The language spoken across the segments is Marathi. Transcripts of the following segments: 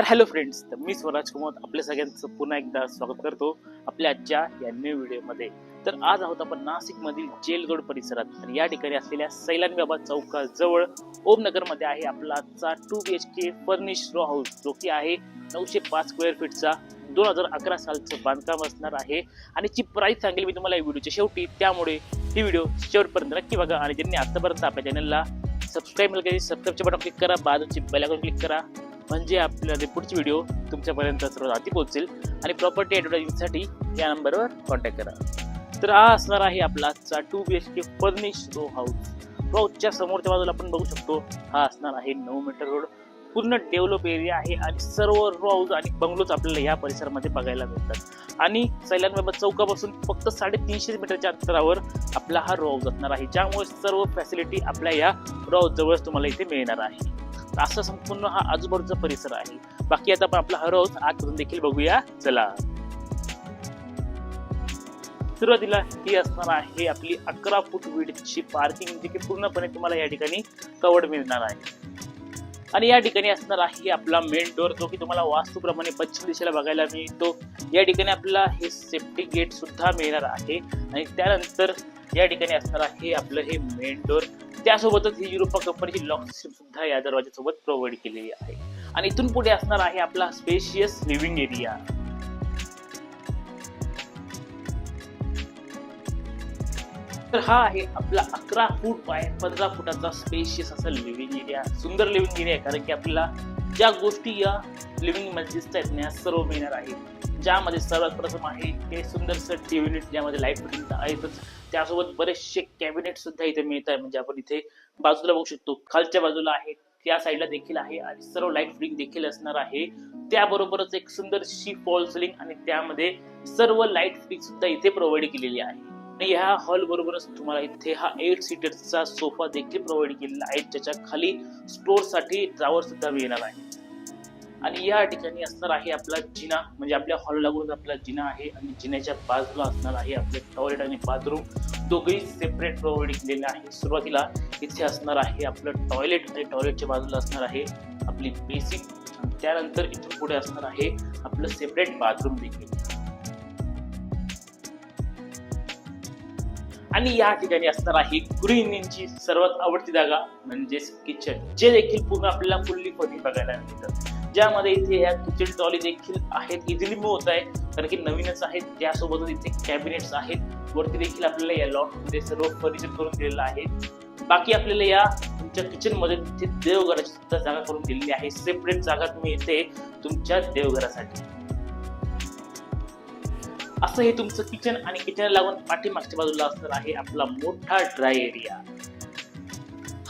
तर हॅलो फ्रेंड्स तर मी स्वराज कुमार आपल्या सगळ्यांचं पुन्हा एकदा स्वागत करतो आपल्या आजच्या या न्यू व्हिडिओमध्ये तर आज आहोत आपण नाशिकमधील जेलगड परिसरात आणि या ठिकाणी असलेल्या सैलानी बाबा चौकाजवळ ओमनगरमध्ये आहे आपला आजचा two B H K furnish row house जो की आहे नऊशे पाच स्क्वेअर फीटचा दोन हजार अकरा सालचं बांधकाम असणार आहे आणि जी प्राईस सांगेल मी तुम्हाला या व्हिडिओच्या शेवटी. त्यामुळे ही व्हिडिओ शेवटपर्यंत नक्की बघा आणि ज्यांनी आतापर्यंत आपल्या चॅनलला सबस्क्राईब केली सबस्क्राईबच्या बटन क्लिक करा बाजूची बेल आयकॉन क्लिक करा. म्हणजे आपल्याला पुढचे व्हिडिओ तुमच्यापर्यंत सर्वात आधी पोहोचेल आणि प्रॉपर्टी ॲडव्हर्टायझिंगसाठी या नंबरवर कॉन्टॅक्ट करा. तर हा असणार आहे आपला आजचा two B H K furnish row house रोजच्या समोरच्या बाजूला आपण बघू शकतो हा असणार आहे नऊ मीटर रोड पूर्ण डेव्हलप एरिया आहे आणि सर्व रो हाऊस आणि बंगलोज आपल्याला या परिसरामध्ये बघायला मिळतात. आणि सैलान बाबा चौकापासून फक्त साडेतीनशे मीटरच्या अंतरावर आपला हा रो हाऊस असणार आहे. ज्यामुळे सर्व फॅसिलिटी आपल्या या रो जवळच तुम्हाला इथे मिळणार आहे. असा संपूर्ण हा आजूबाजूचा परिसर आहे. बाकी आता आपण आपला हरवत रो आतमधून देखील बघूया. चला. सुरुवातीला ही असणार आहे आपली अकरा फूट विडची पार्किंग जी की पूर्णपणे तुम्हाला या ठिकाणी कवड मिळणार आहे. आणि या ठिकाणी असणार आहे आपला मेन डोअर जो की तुम्हाला वास्तूप्रमाणे पश्चिम दिशेला बघायला मिळतो. या ठिकाणी आपला हे सेफ्टी गेट सुद्धा मिळणार आहे. आणि त्यानंतर या ठिकाणी असणार आहे आपलं हे मेन डोअर त्यासोबतच ही युरोपा कंपनीची लॉक सिस्टम सुद्धा या दरवाजासोबत प्रोव्हाइड केलेली आहे. आणि इथून पुढे असणार आहे आपला स्पेशियस लिव्हिंग एरिया तर हा आहे आपला अकरा फूट बाय पंधरा फुटाचा स्पेशियस असा लिव्हिंग एरिया सुंदर लिव्हिंग एरिया आहे कारण की आपल्याला ज्या गोष्टी या लिव्हिंगमध्ये दिसत आहेत सर्व मिळणार आहे ज्यामध्ये सर्वात प्रथम आहे हे सुंदरसं टी युनिट ज्यामध्ये लाइट फिटिंग आहेतच त्यासोबत बरेचसे कॅबिनेट सुद्धा इथे मिळत आहे म्हणजे आपण इथे बाजूला बघू शकतो. खालच्या बाजूला आहे त्या साईडला देखील आहे आणि सर्व लाइट फिटिंग देखील असणार आहे. त्याबरोबरच एक सुंदरशी फॉल सिलिंग आणि त्यामध्ये सर्व लाइट फिटिंग सुद्धा इथे प्रोव्हाइड केलेली आहे. आणि ह्या हॉल बरोबरच तुम्हाला इथे हा एट सीटरचा सोफा देखील प्रोव्हाइड केलेला आहे. ज्याच्या खाली स्टोरसाठी ड्रावर सुद्धा मिळणार आहे. आणि या ठिकाणी असणार आहे आपला जिना. म्हणजे आपल्या हॉल लागून आपला जिना आहे आणि जिन्याच्या बाजूला असणार आहे आपले टॉयलेट आणि बाथरूम दोघेही सेपरेट प्रोव्हाइड केलेले आहे. सुरुवातीला इथे असणार आहे आपलं टॉयलेट आणि टॉयलेटच्या बाजूला असणार आहे आपली बेसिक त्यानंतर इथून पुढे असणार आहे आपलं सेपरेट बाथरूम देखील. आणि या ठिकाणी असणार आहे गृहिणींची सर्वात आवडती जागा म्हणजेच किचन जे देखील पूर्ण आपल्याला फुल्ली फर्निश बघायला मिळतं. ज्यामध्ये इथे या किचन ट्रॉली देखील आहेत इझिली मूव्ह होत आहे कारण की नवीनच आहेत त्यासोबतच इथे कॅबिनेट्स आहेत. वरती देखील आपल्याला या लॉटमध्ये सर्व फर्निचर करून दिलेलं आहे. बाकी आपल्याला या तुमच्या किचनमध्ये तिथे देवघराची सुद्धा जागा करून दिलेली आहे. सेपरेट जागा तुम्ही इथे तुमच्या देवघरासाठी. असं हे तुमचं किचन आणि किचन लागून पाठीमागच्या बाजूला असणार आहे आपला मोठा ड्राय एरिया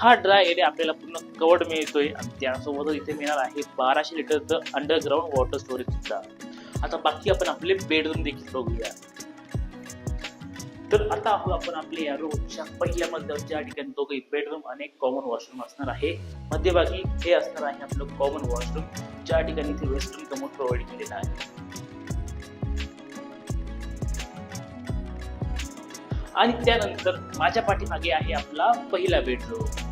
हा ड्राय एरिया आपल्याला पूर्ण कवर्ड मिळतोय. आणि त्यासोबतच इथे मिळणार आहे बाराशे लिटरचं अंडरग्राऊंड वॉटर स्टोरेज सुद्धा. आता बाकी आपण आपले बेडरूम देखील बघूया. तर आता आहोत आपण आपल्या या रोजच्या पहिल्या मजल्याच्या ठिकाणी दोघे बेडरूम आणि एक कॉमन वॉशरूम असणार आहे. मध्यभागी हे असणार आहे आपलं कॉमन वॉशरूम ज्या ठिकाणी इथे वेस्टर्न कमोड प्रोव्हाइड केलेला आहे. आणि त्यानंतर माझ्या पाठीमागे आहे आपला पहिला बेडरूम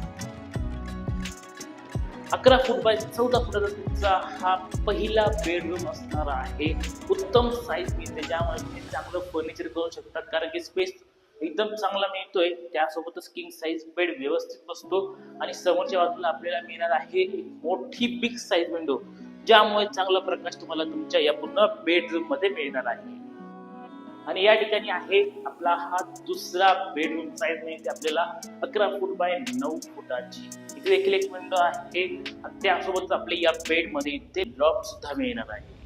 अकरा फूट बाय चौदा फुटाचा तुमचा हा पहिला बेडरूम असणार आहे. उत्तम साईज मिळते ज्यामुळे तुम्ही चांगलं फर्निचर करू शकतात कारण की स्पेस एकदम चांगला मिळतोय. त्यासोबतच किंग साईज बेड व्यवस्थित बसतो. आणि समोरच्या बाजूला आपल्याला मिळणार आहे एक मोठी बिग साईज विंडो ज्यामुळे चांगला प्रकाश तुम्हाला तुमच्या या पूर्ण बेडरूममध्ये मिळणार आहे. आणि या ठिकाणी आहे आपला हा दुसरा बेडरूम साईज मिळते आपल्याला अकरा फूट बाय नऊ फुटाची. इथे देखील एक विंडो आहे. आणि त्यासोबत आपल्या या बेडमध्ये इथे ड्रॉप सुद्धा मिळणार आहे.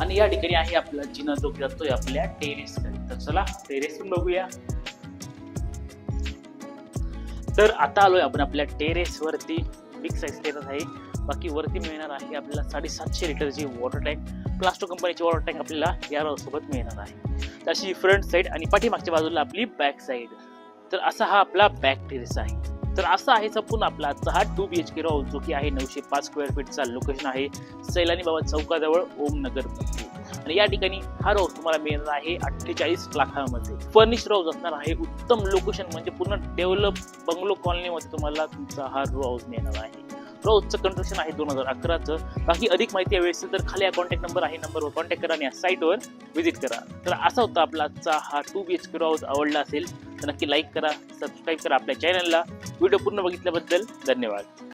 आणि या ठिकाणी आहे आपला जिना जो जातोय आपल्या टेरेस तर चला टेरेस पण बघूया. तर आता आलोय आपण आपल्या टेरेस वरती. बिग साईज टेरेस आहे. बाकी वरती मिळणार आहे आपल्याला साडेसातशे लिटरची वॉटर टँक प्लास्टो कंपनीची वॉटर टँक आपल्याला या सोबत मिळणार आहे. तशी अशी फ्रंट साईड आणि पाठीमागच्या बाजूला आपली बॅक साईड तर असा हा आपला बॅक टेरेस आहे. तर असा आहे संपूर्ण आपला आजचा हा टू बी एच के रॉल जो की आहे. नऊशे पाच स्क्वेअर फीटचा लोकेशन आहे. सैलानी बाबा चौकाजवळ ओमनगर नगर आणि या ठिकाणी हा राऊस तुम्हाला मिळणार आहे अठ्ठेचाळीस लाखामध्ये. फर्निश राऊस असणार आहे. उत्तम लोकेशन म्हणजे पूर्ण डेव्हलप बंगलो कॉलनीमध्ये तुम्हाला तुमचा हा राऊस मिळणार आहे. रोजचं कन्स्ट्रक्शन आहे दोन हजार अकराचं. बाकी अधिक माहिती हवी असेल तर खाली कॉन्टॅक्ट नंबर आहे नंबरवर कॉन्टॅक्ट करा आणि या साईटवर व्हिजिट करा. तर असा होता आपला आजचा हा two B H K house आवडला असेल तर नक्की लाईक करा सबस्क्राईब करा आपल्या चॅनलला व्हिडिओ पूर्ण बघितल्याबद्दल धन्यवाद.